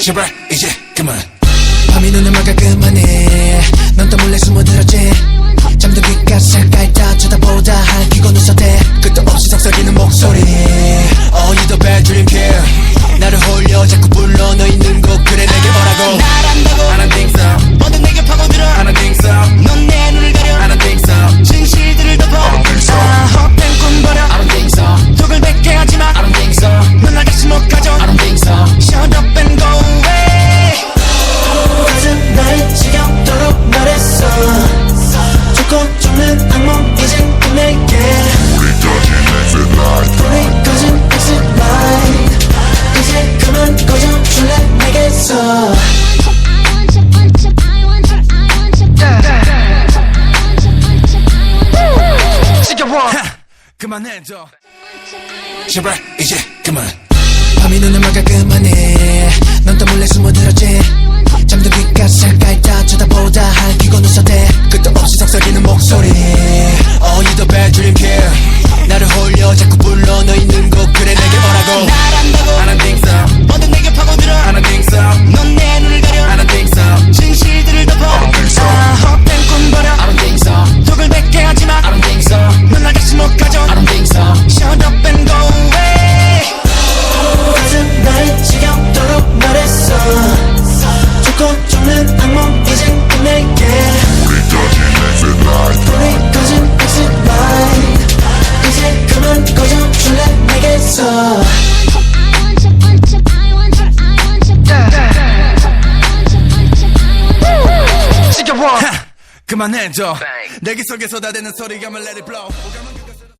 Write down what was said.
제발 이제 그만 밤이 눈을 막아 그만해 그만 그만해줘 제발 이제 그만. 밤이 눈을 막아 그만해. 넌 또 몰래 숨어들었지. 잠든 귓가살 깔다 쳐다보다 할기고 눈썹대. 끝도 없이 속삭이는 목소리 dream killer 나를 홀려 자꾸 불러 너 있는 곳 그래 내게 오라고 날 안다고 I don't think so 모두 내게 파고들어 I don't think so 넌 내 눈을 가려 I don't think so 진실들을 덮어 아, 헛된 꿈 버려 I don't think so 독을 뱉게 하지마 I don't think so 넌날 다시 못 가져 I don't think so Shut up and go away 가슴 날 지겹도록 말했어 죽고 죽는 악몽 줄래 내게서 지겨워 그만해줘. 내기 속에 쏟아대는 소리가 let it blow